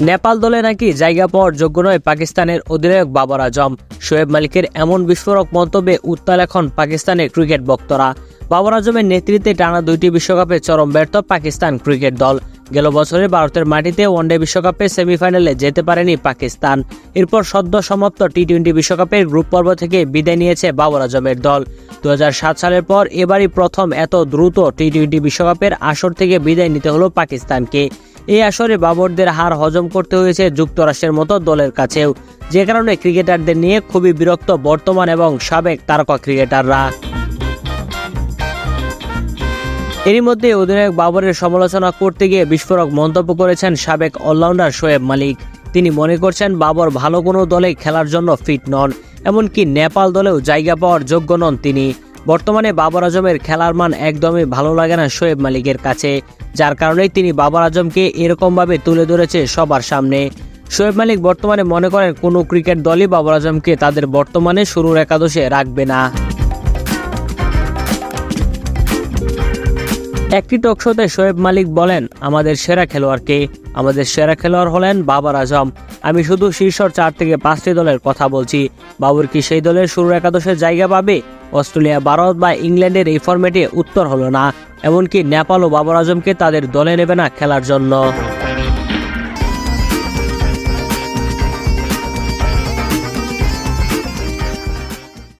নেপাল দলে নাকি জায়গা পাওয়ার যোগ্য নয় পাকিস্তানের অধিনায়ক বাবর আজম। শোয়েব মালিকের এমন বিস্ফোরক মন্তব্যে উত্তাল এখন পাকিস্তানের ক্রিকেট ভক্তরা বাবর আজমের নেতৃত্বে টানা দুইটি বিশ্বকাপে চরম ব্যর্থ পাকিস্তান ক্রিকেট দল। গেল বছরে ভারতের মাটিতে ওয়ানডে বিশ্বকাপে সেমিফাইনালে যেতে পারেনি পাকিস্তান। এরপর সদ্য সমাপ্ত টি টোয়েন্টি বিশ্বকাপের গ্রুপ পর্ব থেকে বিদায় নিয়েছে বাবর আজমের দল। দু হাজার সাত সালের পর এবারই প্রথম এত দ্রুত টি টোয়েন্টি বিশ্বকাপের আসর থেকে বিদায় নিতে হলো পাকিস্তানকে। এই আসরে বাবরদের হার হজম করতে হয়েছে যুক্তরাষ্ট্রের মতো দলের কাছেও, যে কারণে ক্রিকেটারদের নিয়ে খুবই বিরক্ত বর্তমান এবং সাবেক তারকা ক্রিকেটাররা। এরই মধ্যে অধিনায়ক বাবরের সমালোচনা করতে গিয়ে বিস্ফোরক মন্তব্য করেছেন সাবেক অলরাউন্ডার শোয়েব মালিক। তিনি মনে করছেন বাবর ভালো কোনো দলে খেলার জন্য ফিট নন, এমনকি নেপাল দলেও জায়গা পাওয়ার যোগ্য নন তিনি। বর্তমানে বাবর আজমের খেলার মান একদমই ভালো লাগে না শোয়েব মালিকের কাছে, যার কারণেই তিনি বাবর আজমকে এরকমভাবে তুলে ধরেছে সবার সামনে। শোয়েব মালিক বর্তমানে মনে করেন কোনো ক্রিকেট দলই বাবর আজমকে তাদের বর্তমানে শুরুর একাদশে রাখবে না। একটি টকশোতে শোয়েব মালিক বলেন, আমাদের সেরা খেলোয়াড়কে, আমাদের সেরা খেলোয়াড় হলেন বাবর আজম। আমি শুধু শীর্ষ চার থেকে পাঁচটি দলের কথা বলছি। বাবর কি সেই দলের শুরু একাদশে জায়গা পাবে? অস্ট্রেলিয়া ভারত বা ইংল্যান্ডের এই ফর্মেটে উত্তর হলো না। এমনকি নেপাল ও বাবর আজমকে তাদের দলে নেবে না খেলার জন্য।